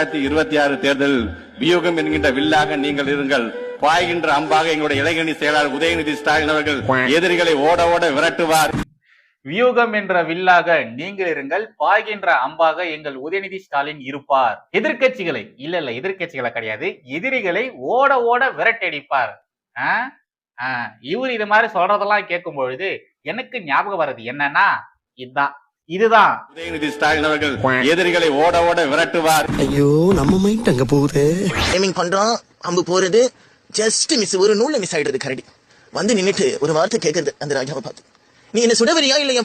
இரண்டாயிரத்தி இருபத்தி ஆறு தேர்தலில் வியூகம் என்கின்ற வில்லாக நீங்கள் இருங்கள். பாய்கின்ற அம்பாக எங்களுடைய இளைஞரணி செயலாளர் உதயநிதி ஸ்டாலின் அவர்கள் எதிரிகளை ஓட ஓட விரட்டுவார். வியூகம் என்ற வில்லாக நீங்கள் இருங்கள். பாய்கின்ற அம்பாக எங்கள் உதயநிதி ஸ்டாலின் இருப்பார். எதிர்க்கட்சிகளை இல்ல இல்ல எதிர்க்கட்சிகளை கிடையாது. எதிரிகளை ஓட ஓட விரட்டடிப்பார். இவர் இது மாதிரி சொல்றதெல்லாம் கேட்கும் பொழுது எனக்கு ஞாபகம் வர்றது என்னன்னா இதுதான் இதுதான். உதயநிதி ஸ்டாலின் அவர்கள் எதிரிகளை ஓட ஓட விரட்டுவார். ஐயோ நம்ம மைண்ட் அங்க போகுது. டைமிங் பண்றோம் அம்பு போறது ஜஸ்ட் மிஸ் ஒரு நூல்ல மிஸ் ஆயிடுது கரடி. வந்து நின்னுட்டு ஒரு வார்த்தை கேக்குறது அந்த ராஜாவை பார்த்து. நீ என்ன சுடவரியா இல்லையா?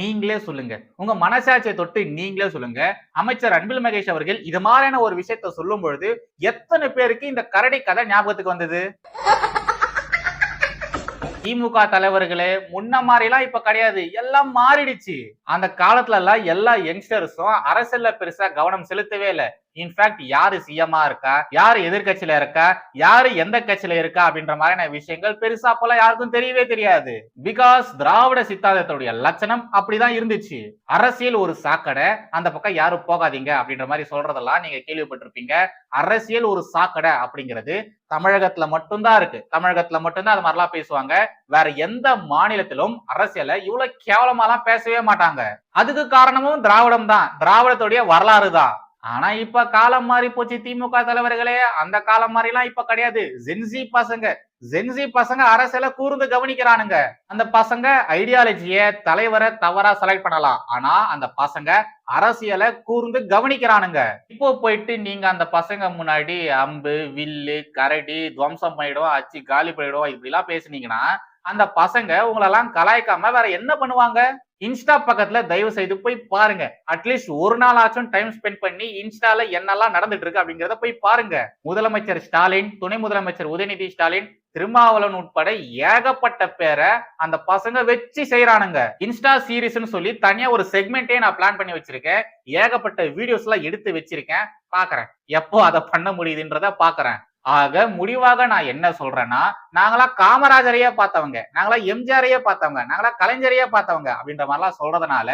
நீங்களே சொல்லுங்க. உங்க மனசாட்சியை தொட்டு நீங்களே சொல்லுங்க. அமைச்சர் அன்பில் மகேஷ் அவர்கள் இது மாதிரியான ஒரு விஷயத்த சொல்லும் பொழுது எத்தனை பேருக்கு இந்த கரடி கதை ஞாபகத்துக்கு வந்தது? திமுக தலைவர்களே முன்ன மாதிரிலாம் இப்ப கிடையாது. எல்லாம் மாறிடுச்சு. அந்த காலத்துல எல்லாம் எல்லா யங்ஸ்டர்ஸும் அரசியல்ல பெருசா கவனம் செலுத்தவே இல்ல. இன்ஃபேக்ட் யாரு சிஎம்மா இருக்கா? யாரு எதிர்க்கட்சியில இருக்கா? யாரு எந்த கட்சியில இருக்கா? அப்படின்ற மாதிரியான விஷயங்கள் பெருசா போல யாருக்கும் தெரியவே தெரியாது. பிகாஸ் திராவிட சித்தாந்தத்துடைய லட்சணம் அப்படிதான் இருந்துச்சு. அரசியல் ஒரு சாக்கடை. அந்த பக்கம் யாரும் போகாதீங்க அப்படின்ற மாதிரி சொல்றதெல்லாம் நீங்க கேள்விப்பட்டிருப்பீங்க. அரசியல் ஒரு சாக்கடை அப்படிங்கிறது தமிழகத்துல மட்டும்தான் இருக்கு. தமிழகத்துல மட்டும்தான் அது மாதிரிலாம் பேசுவாங்க. வேற எந்த மாநிலத்திலும் அரசியலை இவ்வளவு கேவலமாலாம் பேசவே மாட்டாங்க. அதுக்கு காரணமும் திராவிடம் தான் திராவிடத்துடைய வரலாறு தான் ஆனா இப்ப காலம் மாறி போச்சு திமுக தலைவர்களே. அந்த காலம் மாதிரிலாம் இப்ப கிடையாது. ஜென்சி பசங்க ஜென்சி பசங்க அரசியல கூர்ந்து கவனிக்கிறானுங்க. அந்த பசங்க ஐடியாலஜிய தலைவரை தவறா செலக்ட் பண்ணலாம். ஆனா அந்த பசங்க அரசியலை கூர்ந்து கவனிக்கிறானுங்க. இப்போ போயிட்டு நீங்க அந்த பசங்க முன்னாடி அம்பு வில்லு கரடி துவம்சம் பண்ணிடும் அச்சு காலி பண்ணிடும் இப்படி எல்லாம் பேசுனீங்கன்னா அந்த பசங்க உங்களெல்லாம் கலாய்க்காம வேற என்ன பண்ணுவாங்க? இன்ஸ்டா பக்கத்துல தயவு செய்து போய் பாருங்க. அட்லீஸ்ட் ஒரு நாள் ஆச்சும் டைம் ஸ்பெண்ட் பண்ணி இன்ஸ்டால என்னெல்லாம் நடந்துட்டு இருக்கு அப்படிங்கறத போய் பாருங்க. முதலமைச்சர் ஸ்டாலின் துணை முதலமைச்சர் உதயநிதி ஸ்டாலின் திருமாவளவன் உட்பட ஏகப்பட்ட பேரை அந்த பசங்க வச்சு செய்யறானுங்க இன்ஸ்டா சீரீஸ்னு சொல்லி தனியா ஒரு செக்மெண்டே நான் பிளான் பண்ணி வச்சிருக்கேன். ஏகப்பட்ட வீடியோஸ் எல்லாம் எடுத்து வச்சிருக்கேன். பாக்குறேன். எப்போ அதை பண்ண முடியுதுன்றத பாக்குறேன். ஆக முடிவாக நான் என்ன சொல்றேன்னா நாங்களா காமராஜரையே பார்த்தவங்க நாங்களா எம்ஜிஆரையே பார்த்தவங்க நாங்களா கலைஞரையே பார்த்தவங்க அப்படின்ற மாதிரிலாம் சொல்றதுனால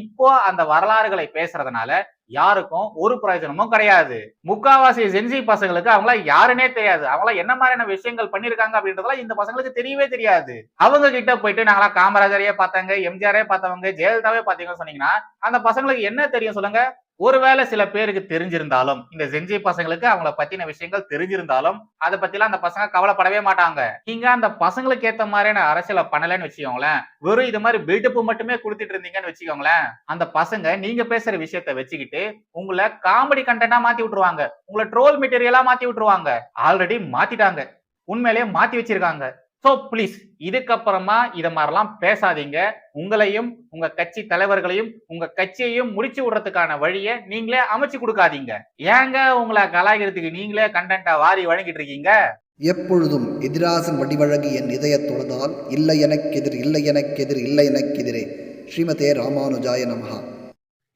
இப்போ அந்த வரலாறுகளை பேசுறதுனால யாருக்கும் ஒரு பிரயோஜனமும் கிடையாது. முக்காவாசி ஜென்சி பசங்களுக்கு அவங்கள யாருன்னே தெரியாது. அவங்கள என்ன மாதிரியான விஷயங்கள் பண்ணிருக்காங்க அப்படின்றதெல்லாம் இந்த பசங்களுக்கு தெரியவே தெரியாது. அவங்க கிட்ட போயிட்டு நாங்களா காமராஜரையே பார்த்தாங்க எம்ஜிஆரே பார்த்தவங்க ஜெயலலிதாவே பார்த்தீங்கன்னு சொன்னீங்கன்னா அந்த பசங்களுக்கு என்ன தெரியும் சொல்லுங்க? ஒருவேளை சில பேருக்கு தெரிஞ்சிருந்தாலும் இந்த ஜென்ஜி பசங்களுக்கு அவங்கள பத்தின விஷயங்கள் தெரிஞ்சிருந்தாலும் அதை பத்திலாம் அந்த பசங்க கவலைப்படவே மாட்டாங்க. நீங்க அந்த பசங்களுக்கு ஏத்த மாதிரியான அரசியலை பண்ணலன்னு வச்சுக்கோங்களேன் வெறும் இது மாதிரி பில்டப்பு மட்டுமே கொடுத்துட்டு இருந்தீங்கன்னு வச்சுக்கோங்களேன் அந்த பசங்க நீங்க பேசுற விஷயத்த வச்சுக்கிட்டு உங்களை காமெடி கண்டென்ட்டா மாத்தி விட்டுருவாங்க. உங்களை ட்ரோல் மெட்டீரியலா மாத்தி விட்டுருவாங்க. ஆல்ரெடி மாத்திட்டாங்க. உண்மையிலேயே மாத்தி வச்சிருக்காங்க. சோ ப்ளீஸ் இதுக்கப்புறமா இத மாதிரிலாம் பேசாதீங்க. உங்களையும் உங்க கட்சி தலைவர்களையும் உங்க கட்சியையும் முடிச்சு விடுறதுக்கான வழியை நீங்களே அமைச்சு கொடுக்காதீங்க. ஏங்க உங்களை கலாய்க்கிறதுக்கு நீங்களே கண்டென்ட்டா வாரி வழங்கிட்டு இருக்கீங்க? எப்பொழுதும் எதிராசன் வடிவழகு என் இதயத் தொழுதால் இல்லை எனக்கெதிர் இல்லை எனக்கெதிர் இல்லை எனக்கெதிரே. ஸ்ரீமதே ராமானுஜாய நமஹா.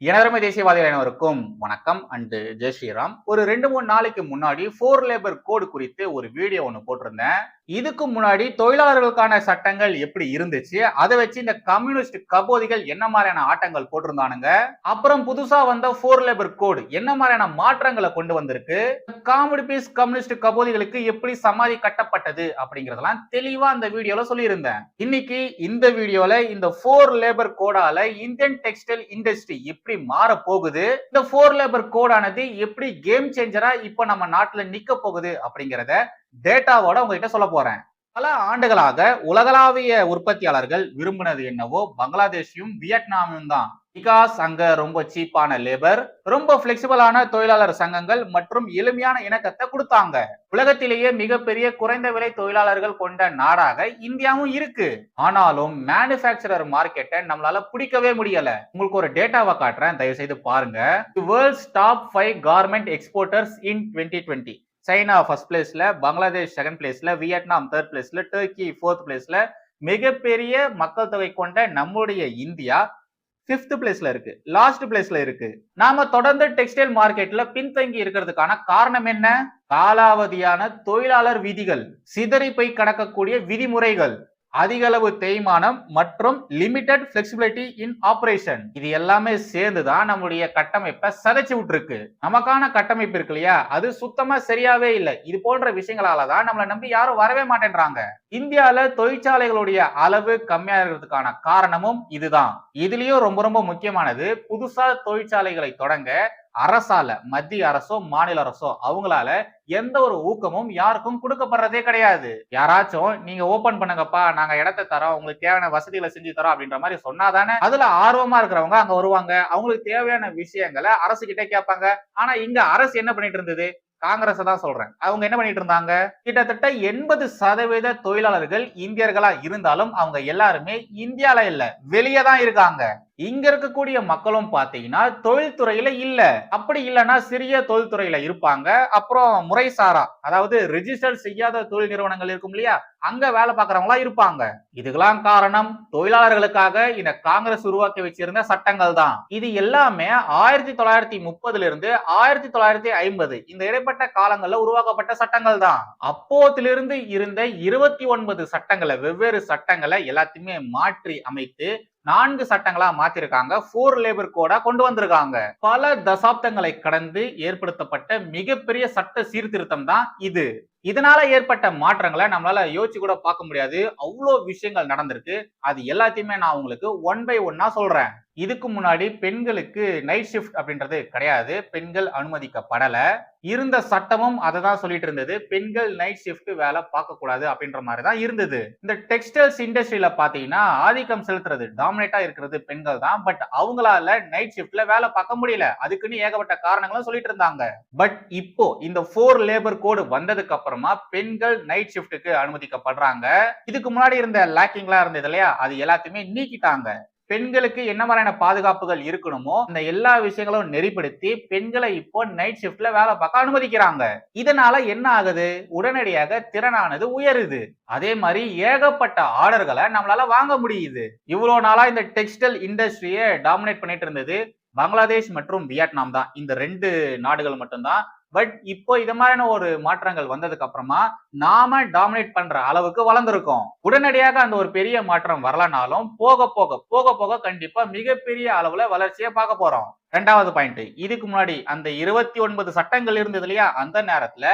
எனதருமை தேசியவாதிகள் அனைவருக்கும் வணக்கம். அண்டு ஜெய் ஸ்ரீராம். ஒரு ரெண்டு மூணு நாளைக்கு முன்னாடி ஃபோர் லேபர் கோடு குறித்து ஒரு வீடியோ ஒன்று போட்டிருந்தேன். இதுக்கு முன்னாடி தொழிலாளர்களுக்கான சட்டங்கள் எப்படி இருந்துச்சு? அதை வச்சு இந்த கம்யூனிஸ்ட் கபோதிகள் என்ன மாதிரியான ஆட்டங்கள் போட்டிருந்தானுங்க? அப்புறம் புதுசா வந்த ஃபோர் லேபர் கோடு என்ன மாதிரியான மாற்றங்களை கொண்டு வந்திருக்கு? காமெடி பீஸ் கம்யூனிஸ்ட் கபோதிகளுக்கு எப்படி சமாதி கட்டப்பட்டது அப்படிங்கறதெல்லாம் தெளிவா அந்த வீடியோல சொல்லியிருந்தேன். இன்னைக்கு இந்த வீடியோல இந்த ஃபோர் லேபர் கோடால இந்தியன் டெக்ஸ்டைல் இண்டஸ்ட்ரி எப்படி மாற போகுது? இந்த ஃபோர் லேபர் கோடானது எப்படி கேம் சேஞ்சரா இப்போ நம்ம நாட்டுல நிக்க போகுது அப்படிங்கறத டேட்டாவோட உங்ககிட்ட சொல்ல போறேன். பல ஆண்டுகளாக உலகளாவிய உற்பத்தியாளர்கள் விரும்பினது என்னவோ பங்களாதேஷையும் வியட்நாமும் தான். பிகாஸ் அங்க ரொம்ப சீப்பான லேபர் ரொம்ப பிளெக்சிபிளான தொழிலாளர் சங்கங்கள் மற்றும் எளிமையான இணக்கத்தை கொடுத்தாங்க. உலகத்திலேயே மிகப்பெரிய குறைந்த விலை தொழிலாளர்கள் கொண்ட நாடாக இந்தியாவும் இருக்கு. ஆனாலும் மேனுபேக்சரர் மார்க்கெட்டை நம்மளால பிடிக்கவே முடியல. உங்களுக்கு ஒரு டேட்டாவை காட்டுறேன் தயவு செய்து பாருங்க world's top five garment exporters in twenty twenty China first பிளேஸ்ல பங்களாதேஷ் செகண்ட் பிளேஸ்ல வியட்நாம் தேர்ட் பிளேஸ்ல டர்க்கி ஃபோர்த் பிளேஸ்ல மிகப்பெரிய மக்கள் தொகை கொண்ட நம்முடைய இந்தியா ஃபிஃப்த் பிளேஸ்ல இருக்கு. லாஸ்ட் பிளேஸ்ல இருக்கு. நாம தொடர்ந்து டெக்ஸ்டைல் மார்க்கெட்ல பின்தங்கி இருக்கிறதுக்கான காரணம் என்ன? காலாவதியான தொழிலாளர் விதிகள் சிதறி போய் கடக்கக்கூடிய விதிமுறைகள். அதிகளவு தேய்மானம் மற்றும் லிமிடெட் பிளெக்சிபிலிட்டி இன் ஆபரேஷன் இது எல்லாமே சேர்ந்து தான் நம்மளுடைய கட்டமைப்பை சதைச்சு விட்டுருக்கு. நமக்கான கட்டமைப்பு இருக்கு இல்லையா? அது சுத்தமா சரியாவே இல்லை. இது போன்ற விஷயங்களால தான் நம்மளை நம்பி யாரும் வரவே மாட்டேன்றாங்க. இந்தியால தொழிற்சாலைகளுடைய அளவு கம்மியா இருக்கிறதுக்கான காரணமும் இதுதான். இதுலயும் ரொம்ப ரொம்ப முக்கியமானது புதுசா தொழிற்சாலைகளை தொடங்க அரசால மத்திய அரசோ மாநில அரசோ அவங்களால எந்த ஒரு ஊக்கமும் யாருக்கும் கொடுக்கப்படுறதே கிடையாது. யாராச்சும் நீங்க ஓபன் பண்ணுங்கப்பா நாங்க இடத்தை தரோம் உங்களுக்கு தேவையான வசதிகளை செஞ்சு தரோம் அப்படின்ற மாதிரி சொன்னாதானே அதுல ஆர்வமா இருக்கிறவங்க அங்க வருவாங்க. அவங்களுக்கு தேவையான விஷயங்களை அரசு கிட்ட கேட்பாங்க. ஆனா இங்க அரசு என்ன பண்ணிட்டு இருந்தது? காங்கிரஸ் தான் சொல்றேன். அவங்க என்ன பண்ணிட்டு இருந்தாங்க? கிட்டத்தட்ட எண்பது சதவீத தொழிலாளர்கள் இந்தியர்களா இருந்தாலும் அவங்க எல்லாருமே இந்தியால இல்ல வெளியே தான் இருக்காங்க. இங்க இருக்கக்கூடிய மக்களும் பாத்தீங்கன்னா தொழில்துறையில இல்ல. அப்படி இல்லைன்னா சிறிய தொழில்துறையில இருப்பாங்க. அப்புறம் முறைசாரா அதாவது ரிஜிஸ்டர் செய்யாத தொழில் நிறுவனங்கள் இருக்கும் இல்லையா? அங்க வேலை பார்க்கறவங்களா இருப்பாங்க. இதுக்கெல்லாம் காரணம் தொழிலாளர்களுக்காக இந்த காங்கிரஸ் உருவாக்கி வச்சிருந்த சட்டங்கள் தான். இது எல்லாமே ஆயிரத்தி தொள்ளாயிரத்தி முப்பதுல இருந்து ஆயிரத்தி தொள்ளாயிரத்தி ஐம்பது இந்த இடைப்பட்ட காலங்கள்ல உருவாக்கப்பட்ட சட்டங்கள் தான். அப்போதிலிருந்து இருந்த இருபத்தி ஒன்பது சட்டங்களை வெவ்வேறு சட்டங்களை எல்லாத்தையுமே மாற்றி அமைத்து நான்கு சட்டங்களா மாத்திருக்காங்க. ஃபோர் லேபர் கோடா கொண்டு வந்திருக்காங்க. பல தசாப்தங்களை கடந்து ஏற்படுத்தப்பட்ட மிகப்பெரிய சட்ட சீர்திருத்தம் தான் இது. இதனால ஏற்பட்ட மாற்றங்களை நம்மளால யோசிச்சு கூட பார்க்க முடியாது. அவ்வளோ விஷயங்கள் நடந்திருக்கு. அது எல்லாத்தையுமே நான் உங்களுக்கு ஒன் பை ஒன்னா சொல்றேன். இதுக்கு முன்னாடி பெண்களுக்கு நைட் ஷிஃப்ட் அப்படின்றது கிடையாது. பெண்கள் அனுமதிக்கப்படல. இருந்த சட்டமும் அதை தான் சொல்லிட்டு இருந்தது. பெண்கள் நைட் ஷிஃப்ட் வேலை பார்க்க கூடாது அப்படின்ற மாதிரி தான் இருந்தது. இந்த டெக்ஸ்டைல்ஸ் இண்டஸ்ட்ரியில பாத்தீங்கன்னா ஆதிக்கம் செலுத்துறது டாமினேட்டா இருக்கிறது பெண்கள் தான். பட் அவங்களால நைட் ஷிஃப்ட்ல வேலை பார்க்க முடியல. அதுக்குன்னு ஏகப்பட்ட காரணங்களும் சொல்லிட்டு இருந்தாங்க. பட் இப்போ இந்த ஃபோர் லேபர் கோடு வந்ததுக்கு அப்புறம் பெண்கள் நைட் ஷிஃப்ட்டுக்கு அனுமதிக்கப்படுறாங்க. இதுக்கு முன்னாடி இருந்த லேக்கிங்லாம் இருந்தது இல்லையா? அது எல்லாத்தையுமே நீக்கிட்டாங்க. பெண்களுக்கு என்ன மாதிரியான பாதுகாப்புகள் இருக்கணுமோ அந்த எல்லா விஷயங்களும் நெறிப்படுத்தி பெண்களை இப்போ நைட் ஷிஃப்ட்ல வேலை பார்க்க அனுமதிக்கிறாங்க. இதனால என்ன ஆகுது? உடனடியாக திறனானது உயருது. அதே மாதிரி ஏகப்பட்ட ஆர்டர்களை நம்மளால வாங்க முடியுது. இவ்வளவு நாளா இந்த டெக்ஸ்டைல் இண்டஸ்ட்ரியை டாமினேட் பண்ணிட்டு இருந்தது பங்களாதேஷ் மற்றும் வியட்நாம் தான். இந்த ரெண்டு நாடுகள் மட்டும்தான். பட் இப்போ இது மாதிரியான ஒரு மாற்றங்கள் வந்ததுக்கு அப்புறமா நாம டாமினேட் பண்ற அளவுக்கு வளர்ந்துருக்கோம். உடனடியாக அந்த ஒரு பெரிய மாற்றம் வரலனாலும் போக போக போக போக கண்டிப்பா மிகப்பெரிய அளவுல வளர்ச்சியை பார்க்க போறோம். ரெண்டாவது பாயிண்ட் இதுக்கு முன்னாடி அந்த இருபத்தி ஒன்பது சட்டங்கள் இருந்தது இல்லையா? அந்த நேரத்துல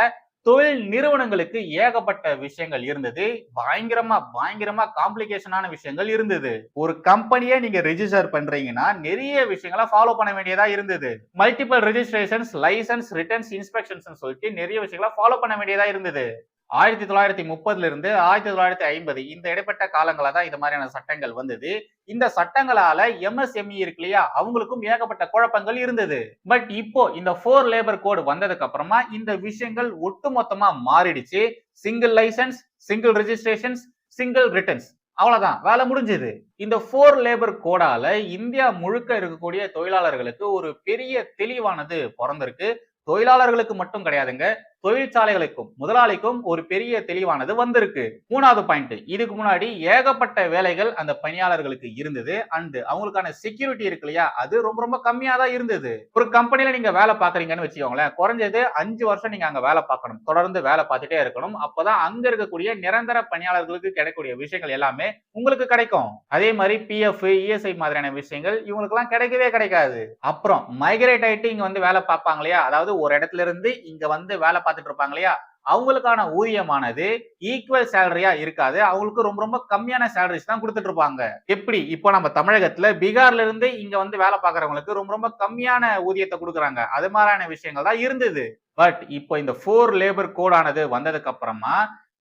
தொழில் நிறுவனங்களுக்கு ஏகப்பட்ட விஷயங்கள் இருந்தது. பயங்கரமா பயங்கரமா காம்ப்ளிகேஷனான விஷயங்கள் இருந்தது. ஒரு கம்பெனியை நீங்க ரெஜிஸ்டர் பண்றீங்கன்னா நிறைய விஷயங்களை ஃபாலோ பண்ண வேண்டியதா இருந்தது. Multiple registrations licence returns inspections சொல்லிட்டு நிறைய விஷயங்களை ஃபாலோ பண்ண வேண்டியதா இருந்தது. ஆயிரத்தி தொள்ளாயிரத்தி முப்பதுல இருந்து ஆயிரத்தி தொள்ளாயிரத்தி ஐம்பது இந்த இடைப்பட்ட காலங்களா தான் இது மாதிரியான சட்டங்கள் வந்தது. இந்த சட்டங்களால எம்எஸ்எம்இ இருக்கு இல்லையா? அவங்களுக்கும் ஏகப்பட்ட குழப்பங்கள் இருந்தது. பட் இப்போ இந்த ஃபோர் லேபர் கோடு வந்ததுக்கு அப்புறமா இந்த விஷயங்கள் ஒட்டுமொத்தமா மாறிடுச்சு. Single licence single registrations single returns அவ்வளவுதான். வேலை முடிஞ்சது. இந்த ஃபோர் லேபர் கோடால இந்தியா முழுக்க இருக்கக்கூடிய தொழிலாளர்களுக்கு ஒரு பெரிய தெளிவானது பிறந்திருக்கு. தொழிலாளர்களுக்கு மட்டும் கிடையாதுங்க. தொழிற்சாலைகளுக்கும் முதலாளிக்கும் ஒரு பெரிய தெளிவானது வந்திருக்கு. மூணாவது பாயிண்ட் இதுக்கு முன்னாடி ஏகப்பட்ட வேலைகள் அந்த பணியாளர்களுக்கு இருந்தது. அண்ட் அவங்களுக்கான செக்யூரிட்டி இருக்கு இல்லையா? அது ரொம்ப ரொம்ப கம்மியா தான் இருந்தது. ஒரு கம்பெனில நீங்க வேலை பாக்குறீங்கன்னு வச்சுக்கோங்களேன் குறைஞ்சது அஞ்சு வருஷம் நீங்க அங்க வேலை பார்க்கணும். தொடர்ந்து வேலை பார்த்துட்டே இருக்கணும். அப்பதான் அங்க இருக்கக்கூடிய நிரந்தர பணியாளர்களுக்கு கிடைக்கக்கூடிய விஷயங்கள் எல்லாமே உங்களுக்கு கிடைக்கும். அதே மாதிரி பிஎஃப் இஎஸ்ஐ மாதிரியான விஷயங்கள் இவங்களுக்கு எல்லாம் கிடைக்கவே கிடைக்காது. அப்புறம் மைக்ரேட் ஆயிட்டு இங்க வந்து வேலை பார்ப்பாங்க இல்லையா? அதாவது ஒரு இடத்துல இருந்து இங்க வந்து வேலை பார்த்துட்டு இருப்பாங்க இல்லையா அவங்களுக்கான ஊதியமானது ஈக்குவல் சேலரியா இருக்காது. அவங்களுக்கு ரொம்ப ரொம்ப கம்மியான சேலரிஸ் தான் கொடுத்துட்டு இருப்பாங்க எப்படி? இப்போ நம்ம தமிழகத்துல பீகார்ல இருந்து இங்க வந்து வேலை பார்க்கறவங்களுக்கு ரொம்ப ரொம்ப கம்மியான ஊதியத்தை கொடுக்குறாங்க. அது மாதிரியான விஷயங்கள் தான் இருந்தது. பட் இப்போ இந்த ஃபோர் லேபர் கோடானது வந்ததுக்கு அப்புறமா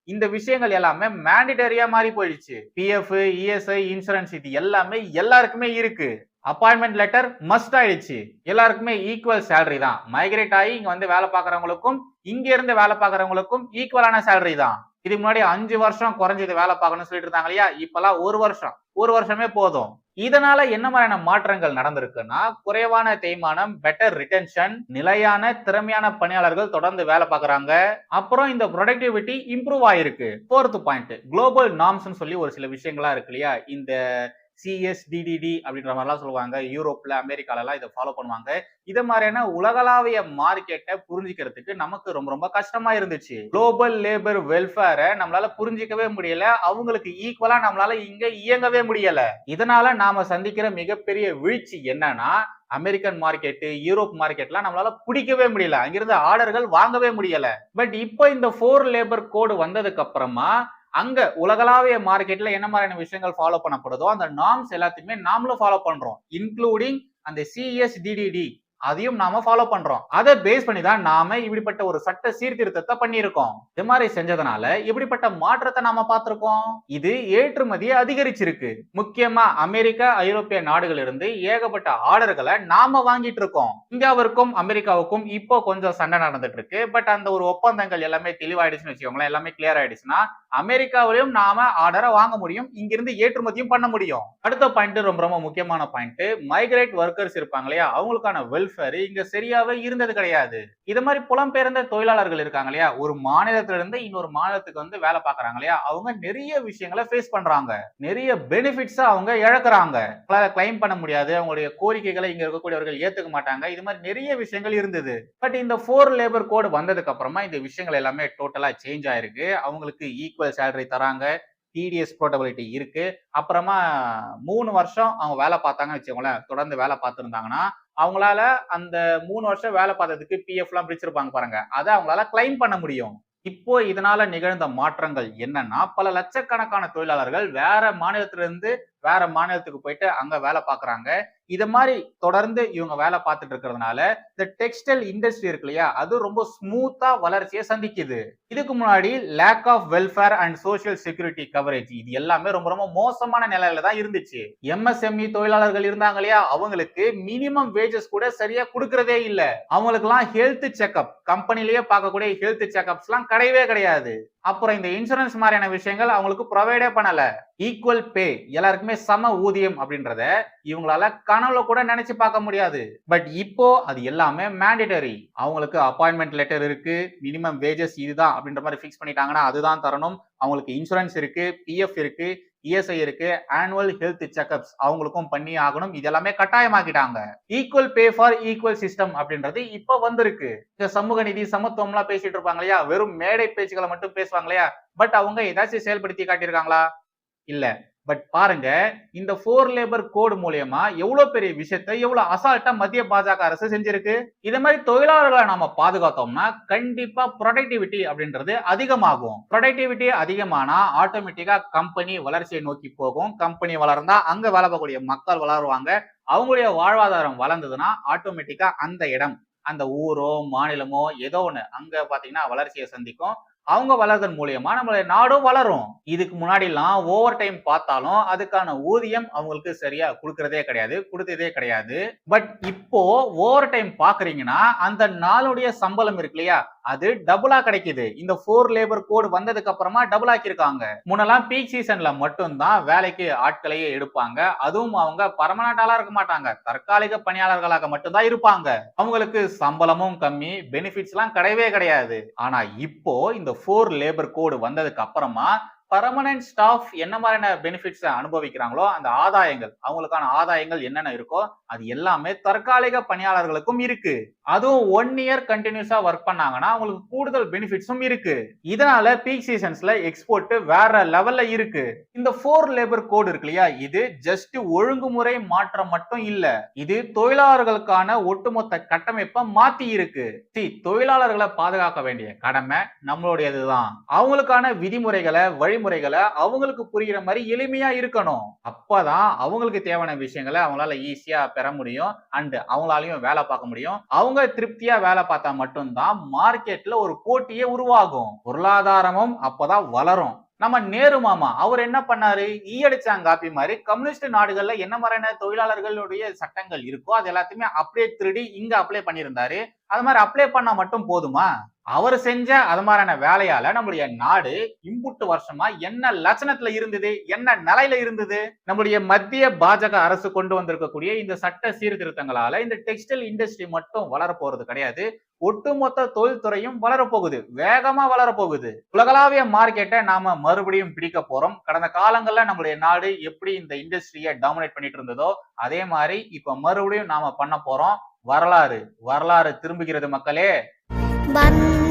இந்த விஷயங்கள் எல்லாமே மேண்டிட்டரியா மாறி போயிடுச்சு. பிஎஃப் இஎஸ்ஐ இன்சூரன்ஸ் இது எல்லாமே எல்லாருக்குமே இருக்கு. அப்பாயின்மெண்ட் லெட்டர் மஸ்ட் ஆயிடுச்சு. எல்லாருக்குமே ஈக்குவல் சேலரி தான். மைக்ரேட் ஆகி இங்க வந்து வேலை பார்க்கறவங்களுக்கும் இங்க இருந்து வேலை பார்க்கறவங்களுக்கும் ஈக்குவலான சேலரி தான். இதுக்கு முன்னாடி அஞ்சு வருஷம் குறைஞ்சது வேலை பார்க்கணும்னு சொல்லிட்டு இருந்தாங்க இல்லையா? இப்பெல்லாம் ஒரு வருஷம். ஒரு வருஷமே போதும். இதனால என்ன மாதிரியான மாற்றங்கள் நடந்திருக்குன்னா குறைவான தேய்மானம் பெட்டர் ரிட்டென்ஷன் நிலையான திறமையான பணியாளர்கள் தொடர்ந்து வேலை பார்க்கறாங்க. அப்புறம் இந்த ப்ரொடக்டிவிட்டி இம்ப்ரூவ் ஆயிருக்கு. ஃபோர்த் பாயிண்ட் குளோபல் நாம்ஸ் சொல்லி ஒரு சில விஷயங்களா இருக்கு இல்லையா? இந்த சிஎஸ்டிடிடி அப்படின்ற மாதிரிலாம் சொல்லுவாங்க. யூரோப்ல அமெரிக்காலலாம் இதை ஃபாலோ பண்ணுவாங்க. இதை மாதிரியான உலகளாவிய மார்க்கெட்டை புரிஞ்சுக்கிறதுக்கு நமக்கு ரொம்ப ரொம்ப கஷ்டமா இருந்துச்சு. குளோபல் லேபர் வெல்ஃபேரை நம்மளால புரிஞ்சிக்கவே முடியல. அவங்களுக்கு ஈக்குவலா நம்மளால இங்க இயங்கவே முடியல. இதனால நாம சந்திக்கிற மிகப்பெரிய வீழ்ச்சி என்னன்னா அமெரிக்கன் மார்க்கெட்டு யூரோப் மார்க்கெட்லாம் நம்மளால பிடிக்கவே முடியல. அங்கிருந்து ஆர்டர்கள் வாங்கவே முடியல. பட் இப்போ இந்த ஃபோர் லேபர் கோடு வந்ததுக்கு அப்புறமா அங்க உலகளாவிய மார்க்கெட்ல என்ன மாதிரியான விஷயங்கள் ஃபாலோ பண்ணப்படுதோ அந்த நார்ம்ஸ் எல்லாத்தையுமே நாமளும் ஃபாலோ பண்றோம் இன்க்ளூடிங் அந்த சிஎஸ்டிடிடி அதையும் நாம ஃபாலோ பண்றோம். அதை பேஸ் பண்ணி தான் நாம இப்படிப்பட்ட ஒரு சட்ட சீர்திருத்தத்தை பண்ணியிருக்கோம். இது மாதிரி செஞ்சதுனால இப்படிப்பட்ட மாற்றத்தை நாம பார்த்திருக்கோம். இது ஏற்றுமதியை அதிகரிச்சிருக்கு. முக்கியமா அமெரிக்கா ஐரோப்பிய நாடுகள் இருந்து ஏகப்பட்ட ஆர்டர்களை நாம வாங்கிட்டு இருக்கோம் இந்தியாவிற்கும் அமெரிக்காவுக்கும் இப்போ கொஞ்சம் சண்டை நடந்துட்டு இருக்கு பட் அந்த ஒரு ஒப்பந்தங்கள் எல்லாமே தெளிவாயிடுச்சுன்னு வச்சுக்கோங்களேன். எல்லாமே கிளியர் ஆயிடுச்சுன்னா அமெரிக்காவிலையும் நாம ஆர்டரை வாங்க முடியும். இங்கிருந்து ஏற்றுமதியும் பண்ண முடியும். அடுத்த பாயிண்ட் ரொம்ப ரொம்ப முக்கியமான பாயிண்ட் மைக்ரேட் ஒர்க்கர்ஸ் இருப்பாங்க இல்லையா? அவங்களுக்கான வெல் வெல்ஃபேர் இங்க சரியாவே இருந்தது கிடையாது. இது மாதிரி புலம்பெயர்ந்த தொழிலாளர்கள் இருக்காங்க இல்லையா? ஒரு மாநிலத்துல இருந்து இன்னொரு மாநிலத்துக்கு வந்து வேலை பார்க்கறாங்க இல்லையா? அவங்க நிறைய விஷயங்களை ஃபேஸ் பண்றாங்க. நிறைய பெனிஃபிட்ஸ் அவங்க இழக்கிறாங்க. அவங்களால கிளைம் பண்ண முடியாது. அவங்களுடைய கோரிக்கைகளை இங்க இருக்கக்கூடியவர்கள் ஏத்துக்க மாட்டாங்க. இது மாதிரி நிறைய விஷயங்கள் இருந்தது. பட் இந்த ஃபோர் லேபர் கோடு வந்ததுக்கு அப்புறமா இந்த விஷயங்கள் எல்லாமே டோட்டலா சேஞ்ச் ஆயிருக்கு. அவங்களுக்கு ஈக்குவல் சேலரி தராங்க. டிடிஎஸ் போர்ட்டபிலிட்டி இருக்கு. அப்புறமா மூணு வருஷம் அவங்க வேலை பார்த்தாங்கன்னு வச்சுக்கோங்களேன். தொடர்ந்து வேலை பார்த்துருந்தாங்கன்னா அவங்களால அந்த மூணு வருஷம் வேலை பார்த்ததுக்கு பிஎஃப்லாம் பிரிச்சிருப்பாங்க பாருங்க. அதை அவங்களால கிளைம் பண்ண முடியும். இப்போ இதனால நிகழ்ந்த மாற்றங்கள் என்னன்னா பல லட்சக்கணக்கான தொழிலாளர்கள் வேற மாநிலத்திலிருந்து வேற மாநிலத்துக்கு போயிட்டு அங்க வேலை பார்க்குறாங்க. இது மாதிரி தொடர்ந்து இவங்க வேலை பார்த்துட்டு இருக்கிறதுனால இந்த டெக்ஸ்டைல் இண்டஸ்ட்ரி இருக்கு இல்லையா அது ரொம்ப ஸ்மூத்தா வளர்ச்சியை சந்திக்குது. இதுக்கு முன்னாடி lack of welfare and social security coverage இது எல்லாமே ரொம்ப ரொம்ப மோசமான நிலையில தான் இருந்துச்சு. எம்எஸ்எம்இ தொழிலாளர்கள் இருந்தாங்க இல்லையா அவங்களுக்கு மினிமம் வேஜஸ் கூட சரியா கொடுக்கறதே இல்ல. அவங்களுக்கு எல்லாம் ஹெல்த் செக்அப் கம்பெனிலேயே பார்க்கக்கூடிய ஹெல்த் செக்அப்ஸ் எல்லாம் கிடையவே கிடையாது. அப்புறம் இந்த இன்சூரன்ஸ் மாதிரியான விஷயங்கள் அவங்களுக்கு ப்ரொவைடே பண்ணல. ஈக்குவல் பே எல்லாருக்குமே சம ஊதியம் அப்படின்றத இவங்களால கனவுல கூட நினைச்சு பார்க்க முடியாது. பட் இப்போ அது எல்லாமே மேண்டேட்டரி அவங்களுக்கு அப்பாயின்மெண்ட் லெட்டர் இருக்கு. மினிமம் வேஜஸ் இதுதான் அப்படின்ற மாதிரி ஃபிக்ஸ் பண்ணிட்டாங்கன்னா அதுதான் தரணும். அவங்களுக்கு இன்சூரன்ஸ் இருக்கு பிஎஃப் இருக்கு இஎஸ்ஐ இருக்கு ஆனுவல் ஹெல்த் செக்அப்ஸ் அவங்களுக்கும் பண்ணி ஆகணும். இது எல்லாமே கட்டாயமாக்கிட்டாங்க. Equal pay for equal system அப்படின்றது இப்போ வந்திருக்கு. இந்த சமூக நீதி சமத்துவம்லாம் பேசிட்டு இருப்பாங்க இல்லையா? வெறும் மேடை பேச்சுக்களை மட்டும் பேசுவாங்க இல்லையா? பட் அவங்க ஏதாச்சும் செயல்படுத்தி காட்டியிருக்காங்களா? இல்ல. பட் பாருங்க இந்த ஃபோர் லேபர் கோடு மூலியமா எவ்வளவு பெரிய விஷயத்தை எவ்வளவு அசால்ட்டா மத்திய பாஜக அரசு செஞ்சிருக்கு? இதே மாதிரி தொழிலாளர்களை நாம பாதுகாத்தோம்னா கண்டிப்பா ப்ரொடக்டிவிட்டி அப்படின்றது அதிகமாகும். ப்ரொடக்டிவிட்டி அதிகமானா ஆட்டோமேட்டிக்கா கம்பெனி வளர்ச்சியை நோக்கி போகும். கம்பெனி வளர்ந்தா அங்க வேலை பார்க்கக்கூடிய மக்கள் வளருவாங்க. அவங்களுடைய வாழ்வாதாரம் வளர்ந்ததுன்னா ஆட்டோமேட்டிக்கா அந்த இடம் அந்த ஊரோ மாநிலமோ ஏதோ ஒன்று அங்கே பார்த்தீங்கன்னா வளர்ச்சியை சந்திக்கும். அவங்க வளர்தன் மூலியமா நம்மளுடைய நாடும் வளரும். இதுக்கு முன்னாடி எல்லாம் ஓவர் டைம் பார்த்தாலும் அதுக்கான ஊதியம் அவங்களுக்கு சரியா கொடுக்கறதே கிடையாது கொடுத்ததே கிடையாது. பட் இப்போ ஓவர் டைம் பாக்குறீங்கன்னா அந்த நாளுடைய சம்பளம் இருக்கு இல்லையா? அது டபுளா கிடைக்குது. இந்த ஃபோர் லேபர் கோடு வந்ததுக்கு அப்புறமா டபுள் ஆக்கியிருக்காங்க. முன்னெல்லாம் பீக் சீசன்ல மட்டும்தான் வேலைக்கு ஆட்களையே எடுப்பாங்க. அதுவும் அவங்க பர்மனண்டாலா இருக்க மாட்டாங்க. தற்காலிக பணியாளர்களாக மட்டும்தான் இருப்பாங்க. அவங்களுக்கு சம்பளமும் கம்மி பெனிஃபிட்ஸ் எல்லாம் கிடையவே கிடையாது. ஆனா இப்போ இந்த ஃபோர் லேபர் கோடு வந்ததுக்கு அப்புறமா பர்மனன்ட் ஸ்டாஃப் என்ன மாதிரியான பெனிஃபிட்ஸ் அனுபவிக்கிறாங்களோ அந்த ஆதாயங்கள் அவங்களுக்கான ஆதாயங்கள் என்னென்ன இருக்கோ அது எல்லாமே தற்காலிக பணியாளர்களுக்கும் இருக்கு. அதுவும் ஒன் இயர் கண்டினியூஸா ஒர்க் பண்ணாங்கன்னா அவங்களுக்கு கூடுதல் பெனிஃபிட்ஸும் இருக்கு. இதனால பீக் சீசன்ஸ்ல எக்ஸ்போர்ட் வேற லெவல்ல இருக்கு. இந்த ஃபோர் லேபர் கோடு இருக்கு இல்லையா? இது ஜஸ்ட் ஒழுங்குமுறை மாற்றம் மட்டும் இல்ல. இது தொழிலாளர்களுக்கான ஒட்டுமொத்த கட்டமைப்பை மாத்தி இருக்கு. See, தொழிலாளர்களை பாதுகாக்க வேண்டிய கடமை நம்மளுடையதுதான். அவங்களுக்கான விதிமுறைகளை வழி வழிமுறைகளை அவங்களுக்கு புரிகிற மாதிரி எளிமையா இருக்கணும். அப்பதான் அவங்களுக்கு தேவையான விஷயங்களை அவங்களால ஈஸியா பெற முடியும். அண்ட் அவங்களாலையும் வேலை பார்க்க முடியும். அவங்க திருப்தியா வேலை பார்த்தா மட்டும்தான் மார்க்கெட்ல ஒரு போட்டியே உருவாகும். பொருளாதாரமும் அப்பதான் வளரும். நம்ம நேரு மாமா அவர் என்ன பண்ணாரு? ஈயடிச்சாங்க காப்பி மாதிரி. கம்யூனிஸ்ட் நாடுகள்ல என்ன மாதிரியான தொழிலாளர்களுடைய சட்டங்கள் இருக்கோ அது எல்லாத்தையுமே அப்படியே திருடி இங்க அப்ளை பண்ணியிருந்தாரு. அது மாதிரி அப்ளை பண்ணா மட்டும் போதுமா? அவர் செஞ்ச அது மாதிரியான வேலையால நம்மளுடைய நாடு இம்புட்டு வருஷமா என்ன லட்சணத்துல இருந்தது? என்ன நிலையில இருந்தது? நம்முடைய மத்திய பாஜக அரசு கொண்டு வந்திருக்கக்கூடிய இந்த சட்ட சீர்திருத்தங்களால இந்த டெக்ஸ்டைல் இண்டஸ்ட்ரி மட்டும் வளர போறது கிடையாது. ஒட்டுமொத்த தொழில்துறையும் வளரப்போகுது. வேகமா வளரப்போகுது. உலகளாவிய மார்க்கெட்டை நாம மறுபடியும் பிடிக்க போறோம். கடந்த காலங்கள்ல நம்மளுடைய நாடு எப்படி இந்த இண்டஸ்ட்ரியை டாமினேட் பண்ணிட்டு இருந்ததோ அதே மாதிரி இப்ப மறுபடியும் நாம பண்ண போறோம். வரலாறு. வரலாறு திரும்புகிறது மக்களே. bánh